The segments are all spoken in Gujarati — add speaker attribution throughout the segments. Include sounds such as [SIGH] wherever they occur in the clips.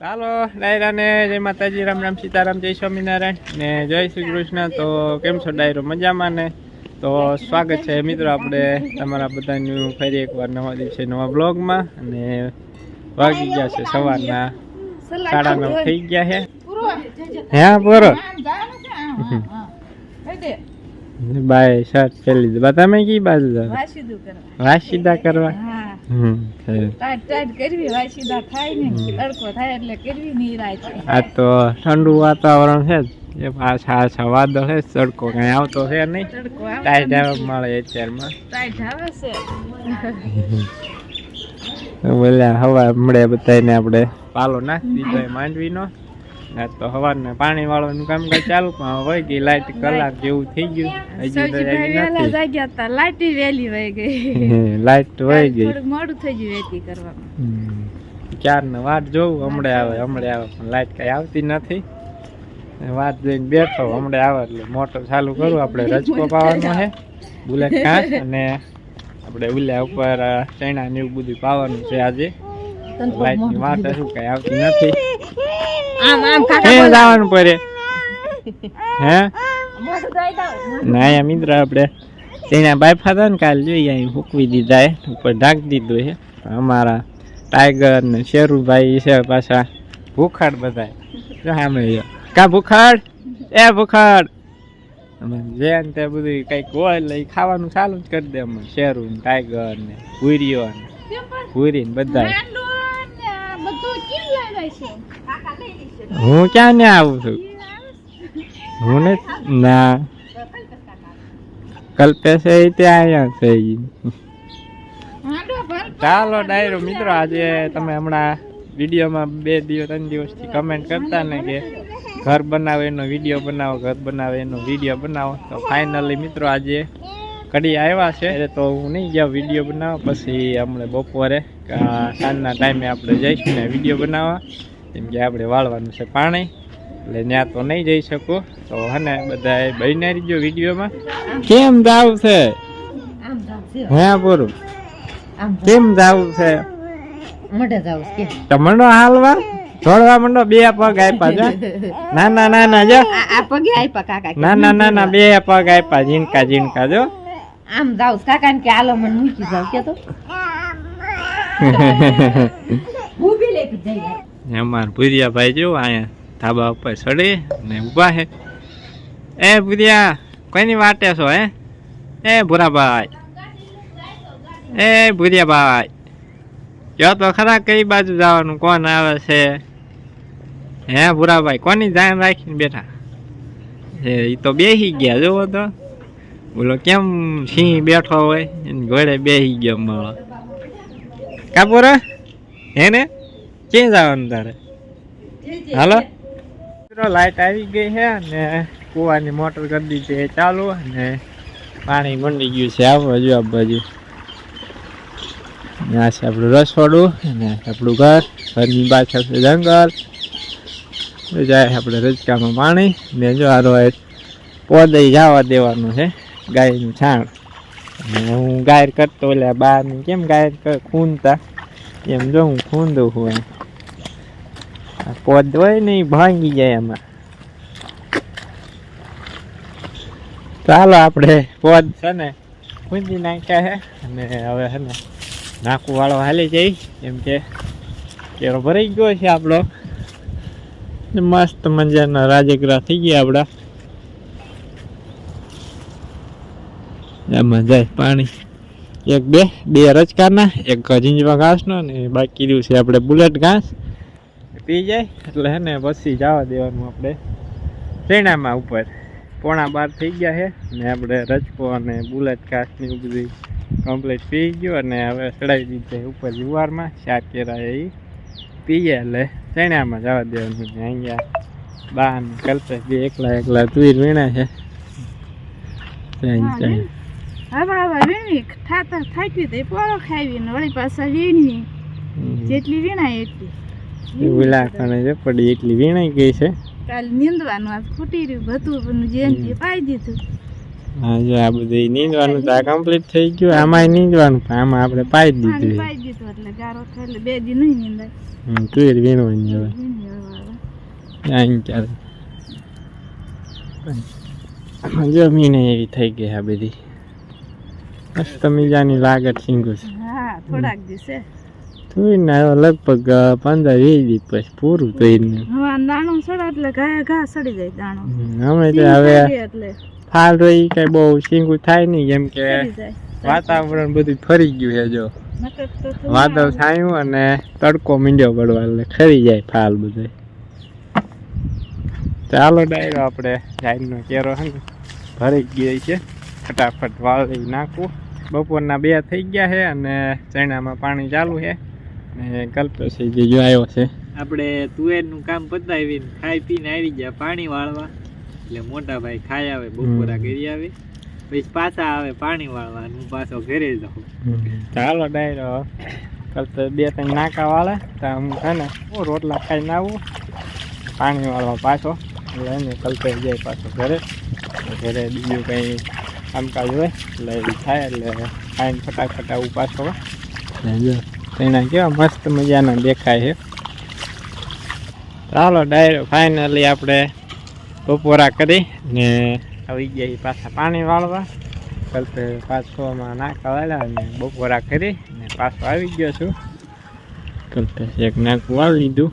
Speaker 1: ચાલો ડાયરાને જય માતાજી રામ રામ સીતારામ જય સ્વામિનારાયણ ને જય શ્રી કૃષ્ણ. તો કેમ છો ડાયરો? મજામાં ને? તો સ્વાગત છે મિત્રો આપણે તમારા બધાનું ફરી એકવાર નવા દિવસે નવા બ્લોગમાં અને વાગી ગયા છે સવારના. સાડા નવ થઈ ગયા છે હે બરો બાય શર્ટ પહેરી દીધું તમે કઈ બાજુ જાવ વાસીદા કરવા. આ તો ઠંડુ વાતાવરણ છે એ પાછા વાદળ છે તડકો કઈ આવતો છે નહીં. ટાઈટ મળે અત્યારમાં. બોલ્યા હવા મળે બધાને આપણે. પાલો નાખી દીધો માંડવીનો. તો હવારને પાણી વાળવાનું કામકાજ ચાલુ પણ હવે વહી ગઈ લાઈટ કલાક જેવું થઈ ગયું. હજી તો આવી નથી.
Speaker 2: લાઈટી વેલી વહી ગઈ.
Speaker 1: લાઈટ વહી ગઈ.
Speaker 2: મોડું થઈ ગયું વેતી કરવામાં.
Speaker 1: ચાર ને વાટ જોઉં હમણાં આવે હમણાં આવે પણ લાઈટ કઈ આવતી નથી. વાત વાટ જોઈને બેઠો હમણાં આવે એટલે મોટર ચાલુ કરું આપણે [LAUGHS] રજકો પાવાનો છે બુલેટ કાંચ અને આપણે ઉલ્યા ઉપર ચણા ને એવું બધું પાવાનું છે આજે. લાઈટની વાટ શું કઈ આવતી નથી.
Speaker 2: આમ આમ
Speaker 1: હે જવાનું પડે. હે. ના યા મિત્ર આપણે તેના બાયફા હતા ને કાલે જોઈએ અહીં હુકવી દીધા એ ઉપર ઢાંકી દીધું છે અમારા ટાઈગર ને શેરુભાઈ છે પાછા ભૂખાડ બધા સામે. કા ભૂખાડ? એ ભૂખાડ. જે ને તે બધું કંઈક હોય એટલે ખાવાનું ચાલુ જ કરી દે અમે શેરુ ને ટાઈગર ને ભૂરીઓ ને ભૂરી ને બધા
Speaker 2: ગાંડું ને બધું કેમ લાવ્યા છે? કાકા લઈ લેશે.
Speaker 1: હું ક્યાં ને આવું છું? હું ને ના. કલ્પેશ એ ત્યાં અહીંયા છે. ચાલો ડાયરો મિત્રો, આજે તમે હમણાં વિડીયોમાં બે દિવસ, ત્રણ દિવસથી કમેન્ટ કરતા ને કે ઘર બનાવો, એનો વીડિયો બનાવો, ઘર બનાવે, એનો વીડિયો બનાવો. તો ફાઇનલી મિત્રો, આજે કડી આવ્યા છે. તો હું નહીં જાઉં, વીડિયો બનાવો, પછી હમણાં બપોરે સાંજના ટાઈમે આપણે જઈશું ને વીડિયો બનાવવા. કેમ કે આપણે વાળવાનું છે પાણી. એટલે ત્યાં તો નહીં જઈ શકું. તો હને બધા બહીને રહીજો વિડીયોમાં કેમ જાવ છે? હા પૂરું કેમ જાવ છે? મંડો હાલવા થોડવા મંડો બે પગ આપ્યા છે ના ના ના ના જો.
Speaker 2: આ પગે આપ્યા કાકા
Speaker 1: ના ના ના ના બે પગ આપ્યા જીનકા જીનકા જો.
Speaker 2: આમ જાવ કાકા ને કે આલો મને મૂકી જાવ કે તો ઊભી લેતી જઈ [LAUGHS]
Speaker 1: અમાર ભૂરિયા ભાઈ જો અહીંયા ધાબા ઉપર ચડી ને ઊભા હે. એ ભૂરિયા કોઈની વાટે છો હે? એ ભૂરાભાઈ. એ ભૂરિયાભાઈ. જો તો ખરા કઈ બાજુ જવાનું કોણ આવે છે? હે ભૂરાભાઈ કોની ધ્યાન રાખીને બેઠા? એ તો બેસી ગયા જોવો તો. બોલો કેમ સિંહ બેઠો હોય? એની ઘોડે બેસી ગયો મળો કાપુરા હે ને ક્યાં જવાનું તારે? હાલો. મિત્રો લાઈટ આવી ગઈ છે અને કુવાની મોટર કરી દીધી છે ચાલુ અને પાણી મંડી ગયું છે. આ બાજુ આ બાજુ. આ છે આપણું રસોડું અને આપણું ઘર. ઘરની પાછળ છે જંગલ. જાય આપણે રજકામાં પાણી. ને જો આરો પોદે જવા દેવાનું છે ગાયનું છાણ. હું ગાયર કરતો એટલે બહારની કેમ ગાયર ખૂનતા એમ જો હું ખૂંદું હું એમ આ હોય ને ભાંગી જાય એમાં ચાલો આપણે પોદ છે ને ખૂંદી નાખ્યા છે અને હવે છે ને નાખું વાળો હાલી જઈ એમ કે કેરો ભરાઈ ગયો છે આપણો મસ્ત મજાના રાજગરા થઈ ગયા આપણા એમાં જાય પાણી. એક બે બે રચકાના એક ઝીંજવા ઘાસનો ને બાકી રહ્યું છે આપણે બુલેટ ઘાસ. પી જાય, એટલે હે ને પછી જવા દેવાનું આપણે ટ્રેનામાં ઉપર. પોણા બાર થઈ ગયા છે ને આપણે રચકો અને બુલેટ ઘાસની એવું બધું કમ્પ્લીટ પી ગયું અને હવે ચડાવી દીધી ઉપર જુવારમાં, શાક કેરા એ. પી ગયા એટલે ચણામાં જવા દેવાનું અહીંયા બા ને કલ્પેશ બે એકલા એકલા તુર વીણા છે.
Speaker 2: હવે હવે વીણી થાતા થાકી તો પોળો ખાવી ને વળી પાછા વીણી. જેટલી વીણાય એટલી.
Speaker 1: વિલાખાને છે પડી એટલી વીણાઈ ગઈ છે.
Speaker 2: કાલ નીંદવાનું આજ ફૂટી રહ્યું ભતું પણ જેનથી પાઈ દીધું.
Speaker 1: હા જો આ બધું નીંદવાનું તો આ કમ્પ્લીટ થઈ ગયું. આમાંય નીંદવાનું પણ આમાં આપણે પાઈ દીધું.
Speaker 2: પાઈ દીધું એટલે ગારો થાય એટલે બે દી નહીં નીંદાય.
Speaker 1: તું વીણવાની હવે. અહીં ચાલે જમીન એવી થઈ ગઈ આ બધી. મસ્ત મજાની લાગત સિંગુ છે
Speaker 2: હા થોડાક દિવસે.
Speaker 1: તુવેર ને લગભગ પંદર વીસ દિવસ પછી પૂરું તુવેર ને
Speaker 2: દાણો સડે એટલે ઘા ઘા સડી જાય દાણો.
Speaker 1: અમે તો હવે ફાલ રહી કઈ બહુ સિંગું થાય નહીં કેમ કે વાતાવરણ બધું ફરી ગયું છે જો. વાદળ. છાયું અને તડકો મીંડ્યો પડવા એટલે ખરી જાય ફાલ બધે. ચાલો ડાયરો આપણે જાઈનો કેરો હે ભરી ગઈ છે. ફટાફટ વાળી નાખવું બપોરના બે થઈ ગયા છે અને ચણામાં પાણી ચાલુ છે. ને કલ્પેશજી જે જો આવ્યો છે. આપણે તુવેરનું કામ પતાવીને ખાઈ પીને આવી ગયા પાણી વાળવા. એટલે મોટા ભાઈ ખાઈ આવે બપોરા કરી આવે. પછી પાછા આવે પાણી વાળવા હું પાછો ઘરે જાઉં ચાલો ડાયરો. કલ્પે બે ત્રણ નાકા વાળે તો હું છે ને રોટલા ખાઈને આવું. પાણી વાળવા પાછો. એટલે એને કલ્પે જાય પાછો ઘરે. ઘરે બીજું કંઈ કામકાજ હોય એટલે થાય એટલે ખાઈને ફટાફટ આવું પાછો તેના કેવા મસ્ત મજાના દેખાય છે. ચાલો ડાયરો ફાઇનલી આપણે બપોરા કરી ને આવી ગયા પાછા પાણી વાળવા. કલ્પે પાછોમાં નાખા વાળ્યા અને બપોરા કરી ને પાછો આવી ગયો છું. કલ્પે એક નાખું વાળી લીધું.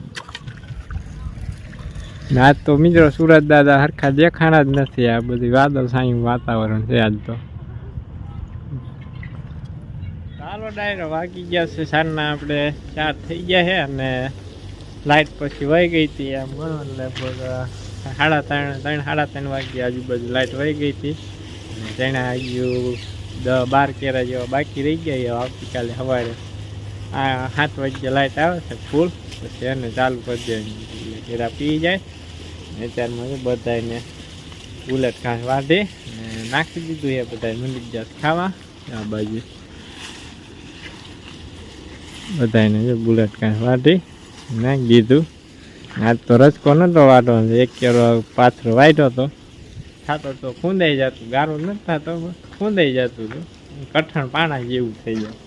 Speaker 1: ને તો મિત્રો સુરત દાદા હરખા દેખાણા જ નથી, આ બધી વાદળ સાયું વાતાવરણ છે આજ તો. ચાલો ડાયરો વાગી ગયા છે, સાંજના આપણે ચાર થઈ ગયા છે અને લાઇટ પછી વહી ગઈ હતી આમ ગણો લગભગ સાડા ત્રણ ત્રણ, સાડા ત્રણ વાગ્યા આજુબાજુ લાઇટ વહી ગઈ હતી. અને તેણે આજુ દસ બાર કેરા જેવા બાકી રહી ગયા આવતીકાલે સવારે. આ સાત વાગ્યે લાઇટ આવે છે, ફૂલ, પછી એને ચાલુ કરી દે કેરા પી જાય. ને ત્યારમાં તો બધાને ઉલટ ખાસ વાઢી ને નાખી દીધું એ બધા મંદિર જાત ખાવા. આ બાજુ બધાને જો બુલેટ કાંઈ વાટી નાખી દીધું. આજ તો રસકો નતો વાટો એક કેરો પાથરો વાટ્યો હતો. થતો તો ખૂંદાઈ જતું, ગારો નથી થતો, ખૂંદાઈ જતું હતું. કઠણ પાણા જેવું થઈ જાય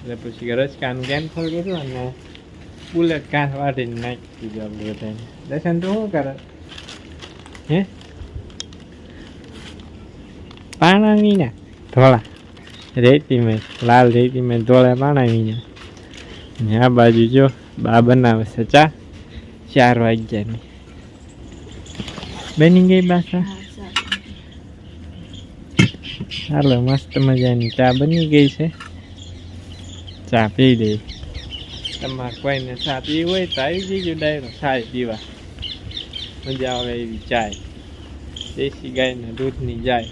Speaker 1: એટલે પછી રસકાનું કેન્સલ કર્યું અને બુલેટ ઘાસ વાટીને નાખી દીધું આપણે બધાને દર્શન તો શું કરે હે પાણા વિના ધોળા રેતી મેં લાલ રેતી મેં ધોળા પાણા વિના ને આ બાજુ જો બા બનાવે છે ચા ચાર વાગ્યાની બની ગઈ બાસા ચાલો મસ્ત મજાની ચા બની ગઈ છે ચા પી દઈ તમારે કોઈને ચા પીવી હોય તો આવી જજો ડાયરો ચાય પીવા. મજા આવે એવી ચાય. દેશી ગાયના દૂધની જાય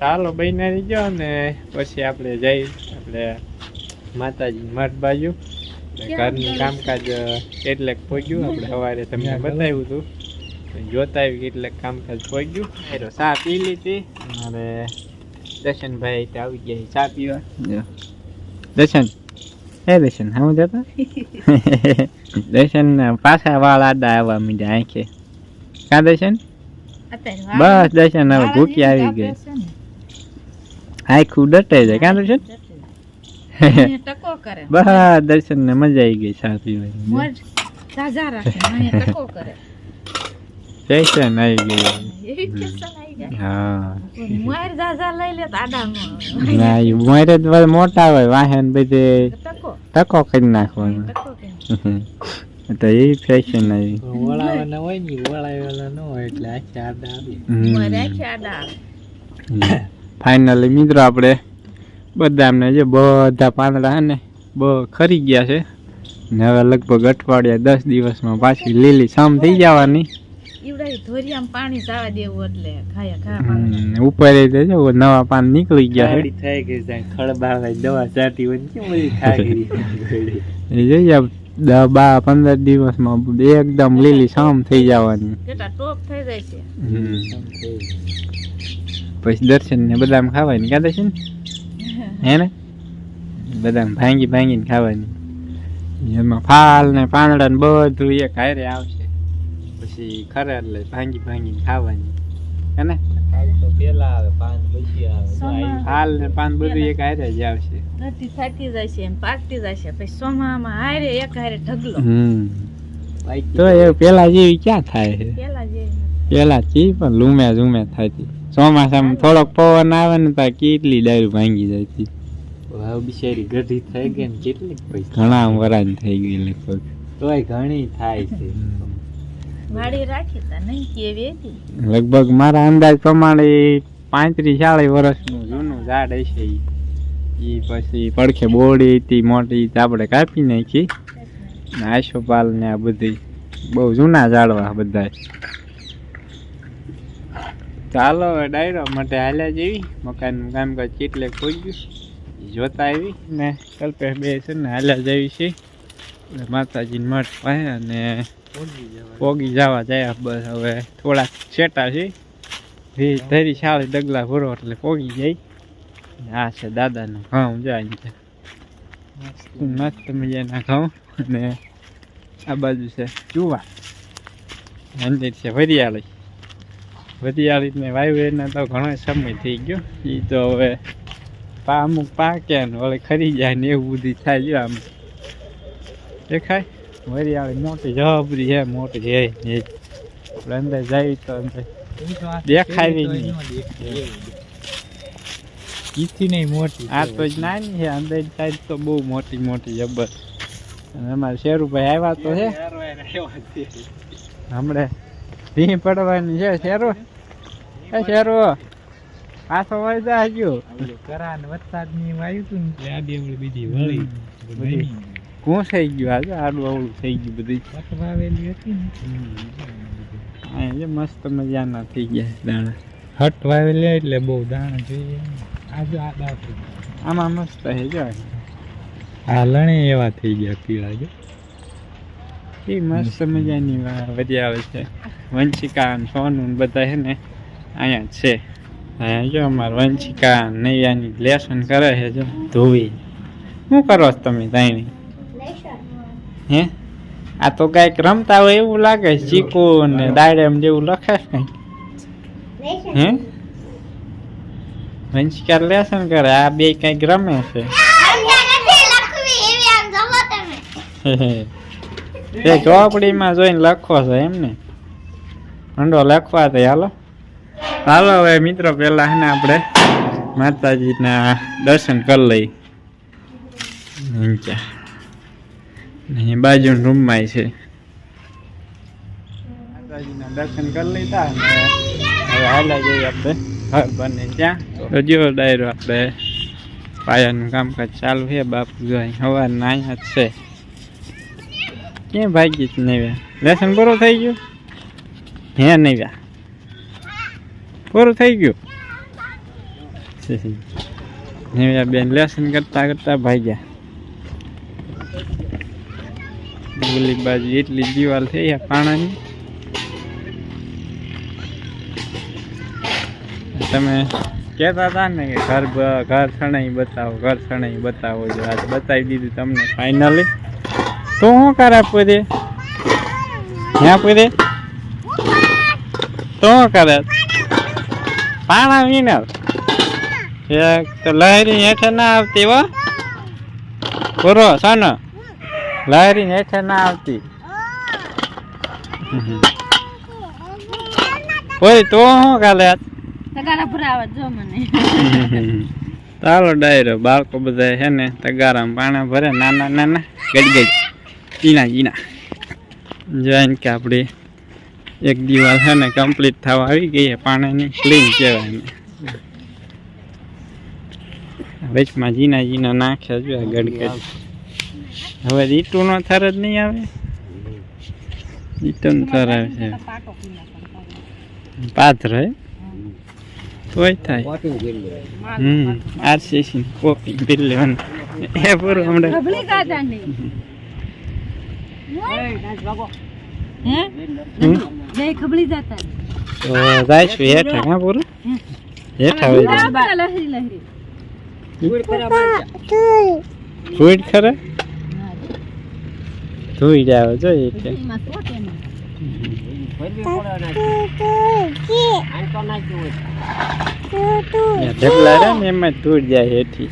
Speaker 1: ચાલો બનાવી જો ને પછી આપણે જઈ આપણે માતાજી મઠ બાજુ. ઘરનું? કામકાજ કેટલેક પહોંચ્યું આપણે સવારે તમને બતાવ્યું હતું. જોતા આવી કેટલેક કામકાજ પહોંચ્યું એરો ચા પી લીધી. અને દર્શનભાઈ ત્યાં આવી ગયા ચા પીવા. દર્શન? હે દર્શન હું જતા દર્શન પાછા વાળ આડા આવવા મીડ્યા આંખે કા દર્શન બસ દર્શન હવે ભૂખી આવી ગઈ આખું ડટે જાય કા દર્શન
Speaker 2: અહીંયા ટકો કરે
Speaker 1: બસ દર્શન ને મજા આવી ગઈ ચા પીવાની
Speaker 2: મોજ તાજા રાખે અહીંયા ટકો કરે
Speaker 1: સ્ટેશન આવી
Speaker 2: જાય
Speaker 1: હા
Speaker 2: મોર જાજા લઈ લે તો આડામાં
Speaker 1: ના એ મોરે જ મોટા હોય વાહન બધે
Speaker 2: ટકો
Speaker 1: કરી નાખવાનો. તો એ ફેશન આવી.
Speaker 3: વળાવાના હોય ને વળાવેલા ન હોય એટલે આખી આડા આવી.
Speaker 1: ફાઇનલી મિત્રો આપણે બદામને જે બધા પાંદડા છે ને બ ખરી ગયા છે. ને હવે લગભગ અઠવાડિયા દસ દિવસમાં પાછી લીલી સામ થઈ જવાની.
Speaker 2: ઈવડાય ધોરિયામાં પાણી જાવા દેવું એટલે ખાયા ખા
Speaker 1: ઉપર એ નવા પાન નીકળી ગયા છે
Speaker 3: થઈ ગઈ જાય ખળબાવે દવા ચાટી હોય કેમ બધી ખાગરી [LAUGHS]
Speaker 1: એ જોઈએ દસ બાર પંદર દિવસમાં એકદમ લીલી સમ થઈ જવાની. પછી દર્શન ને બદામ ખાવાની ક્યાં દર્શન? [LAUGHS] હે ને? બદામ ભાંગી ભાંગીને ખાવાની. એમાં ફાલ ને પાંદડા ને બધું એક હારે આવશે. પછી ખરે એટલે ભાંગી ભાંગીને ખાવાની. હેને
Speaker 3: હાલ
Speaker 4: ને પાન બધું એક હારે જ આવશે.
Speaker 2: એમ પાકતી જાય પછી સોમામાં હારે એક હારે ઢગલો.
Speaker 4: હમ. તો એ પેલા જેવી ક્યાં થાય છે?
Speaker 2: પેલા જે
Speaker 4: ચી પણ લૂમે ઝૂમે થતી. ચોમાસામાં થોડોક પવન આવે ને તો કેટલી ડાયરું ભાંગી જાય છે
Speaker 3: હવે બિચારી ગઢી થઈ ગઈ ને કેટલી
Speaker 4: ઘણા વરાજ થઈ ગઈ લગભગ.
Speaker 3: તોય ઘણી થાય છે.
Speaker 4: લગભગ મારા અંદાજ પ્રમાણે પાંત્રીસ ચાળીસ વર્ષનું જૂનું ઝાડ હશે. ઈ. પછી પડખે બોડી હતી, મોટી આપણે કાપી નાખી. આશોપાલ ને આ બધી, બહુ જૂના ઝાડવા બધા. ચાલો હવે ડાયરો માટે હાલ્યા જેવી, મકાનનું કામકાજ કેટલે ગયું જોતા આવી. ને કલ્પે બે છે ને હાલ્યા જેવી છે. માતાજીને મઠ પાસે અને પોગી જવા જાય બસ હવે થોડાક છેટા છે. ભી ધરી સાળી ડગલા ભરો એટલે પોગી જાય. આ છે દાદાનું ઘઉં જાય મસ્ત. મજાના ઘઉં. અને આ બાજુ છે ચૂવા મંદિર છે વરિયાળી. વરિયાળી ને વાયુ તો ઘણો સમય થઈ ગયો. એ તો હવે પા અમુક પાક્યા ને વળી ખરી જાય ને એવું બધું થાય જો આમ. દેખાય? વરિયાળી મોટી જવાબરી છે મોટી છે આપણે અંદર જાય તો અંદર દેખાય નહીં.
Speaker 3: કીથી નહીં મોટી
Speaker 4: આ તો જ નાની છે અંદર સાઈડ તો બહુ મોટી મોટી જબર. અને અમારે શેરુભાઈ આવ્યા તો છે. હમણે ભી પડવાની છે શેરો. એ શેરો પાછો વળી જા ગયો
Speaker 3: કરા ને વરસાદની વાયુ તું ને. આ બેવડી બીજી વળી.
Speaker 4: થઈ ગયું આજે આડું અવળું થઈ ગયું બધી
Speaker 3: વાવેલી હતી ને?
Speaker 4: આ મસ્ત મજાના થઈ ગયા દાણા.
Speaker 3: હટ વાવેલી એટલે બહુ દાણા જોઈએ. આજે આ દાખલ
Speaker 4: આમાં મસ્ત હે જો.
Speaker 3: આ લણે એવા થઈ ગયા પીળા જો.
Speaker 4: એ મસ્ત મજાની વધી આવે છે. વંશિકા સોનું બધા છે ને અહીંયા છે. અહીંયા જો અમારે વંશિકા નૈયાની લેસન કરે છે જો. ધોવી. શું કરો છો તમે તાઈની હે? આ તો કાંઈક રમતા હોય એવું લાગે ચીકુ ને ડાયરેમ જેવું લખે કંઈક. હે? વંશિકા લેસન કરે આ બે કંઈક રમે છે. એ ચોપડીમાં જોઈને લખો છો એમને હંડો લખવા તો હાલો. હાલો હવે મિત્રો પેલા હે ને આપણે માતાજીના દર્શન કરી લઈ ને બાજુ રૂમમાં છે. દર્શન કરી લીધા ને હવે હાલા જઈએ આપણે બને ત્યાં. જો ડાયરો આપણે પાયાનું કામકાજ ચાલુ છે બાપુ જોઈ સવારના અહીંયા જ છે. ક્યાં ભાગી જ નહીં લેસન પૂરું થઈ ગયું? હે નહીં પૂરું થઈ ગયું? નેવ્યા બેન લેસન કરતા કરતા ભાગ્યા. ઓલી બાજુ એટલી દિવાલ થઈ છે પાણાની તમે કહેતા હતા ને કે ઘર ઘર શણાઈ બતાવો, ઘર શણાઈ બતાવો જો આજે બતાવી દીધું તમને ફાઇનલી તો શું કરે પૂરે ત્યાં પૂરે તો? શું કરે? પાણા વિનર. એક તો લહેરી હેઠે ના આવતી હો. પૂરો, સન. લહેરી હેઠે ના આવતી. ઓય તો શું કાલે
Speaker 2: તગારા ભરાવા જો મને.
Speaker 4: ચાલો ડાયરો બાળકો બધા છે ને તગારામાં પાણા ભરે નાના નાના ગડી ગઈ જીના જીના જોઈને કે આપણે એક દિવાલ છે ને કમ્પ્લીટ થવા આવી ગઈ પાણીની ક્લીન કહેવાય વચમાં જીના જીના નાખ્યા જો ગડગડ હવે ઈટુનો થર જ નહીં આવે? ઈટુનો થર આવે. છે. પાત્ર હે? તોય થાય. હમ. આરસીસી કોપી બિલ લેવાનું. એ પૂરું હમણાં. તો હેઠા હા પૂરું? હેઠા હોય ફૂડ ખરે? ધોઈ જાવ જો એટલે
Speaker 2: એમાં
Speaker 1: જ જાય હેઠી.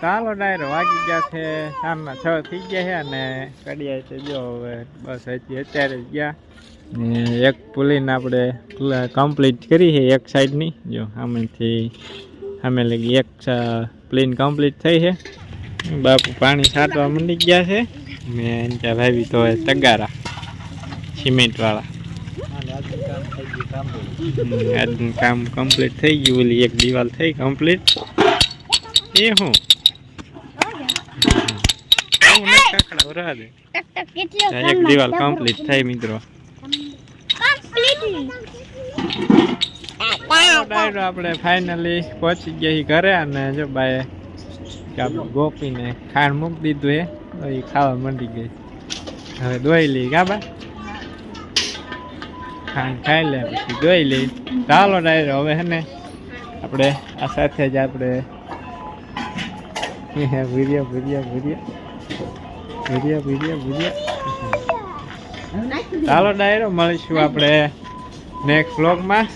Speaker 1: ચાલો ડાયરો વાગી ગયા છે, સાંજના છ થઈ ગયા છે અને કડિયા છે જો હવે બસ હજી અત્યારે જ ગયા. ને એક પુલીને આપણે કમ્પ્લીટ કરી છે એક સાઈડની જો સામેથી સામે લગી એક પ્લેન કમ્પ્લીટ થઈ છે. બાપુ પાણી છાંટવા મંડી ગયા છે. મેં ત્યાં ભાવી તો તગારા સિમેન્ટવાળા આજનું કામ કમ્પ્લીટ થઈ ગયું. ઓલી એક દિવાલ થઈ કમ્પ્લીટ એ હું એક દિવાલ કમ્પ્લીટ થઈ મિત્રો. ડાયરો આપણે ફાઇનલી પહોંચી ગયા ઘરે અને જો બાએ આપણે ગોપીને ખાંડ મૂકી દીધું એ તો એ ખાવા મંડી ગઈ. હવે દોઈ લઈ ગાબા ખાંડ ખાઈ લે પછી દોઈ લઈ. ચાલો ડાયરો હવે હે ને આપણે આ સાથે જ આપણે ભૂર્યા ભૂર્યા ભૂર્યા ભૂર્યા ભૂર્યા ભૂર્યા ચાલો ડાયરો મળીશું આપણે નેક્સ્ટ વ્લોગમાં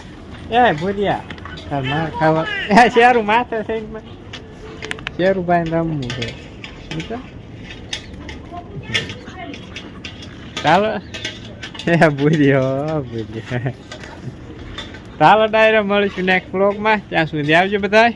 Speaker 1: એ ભૂર્યા તારમાં ખાવા [LAUGHS] એ શેરું માથે થઈને શેરું ભાઈ રમવું છે? ચાલો. એ ભૂર્યો ભૂર્યો ચાલો ડાયરો મળીશું નેક્સ્ટ વ્લોગમાં ત્યાં સુધી આવજો બધાય.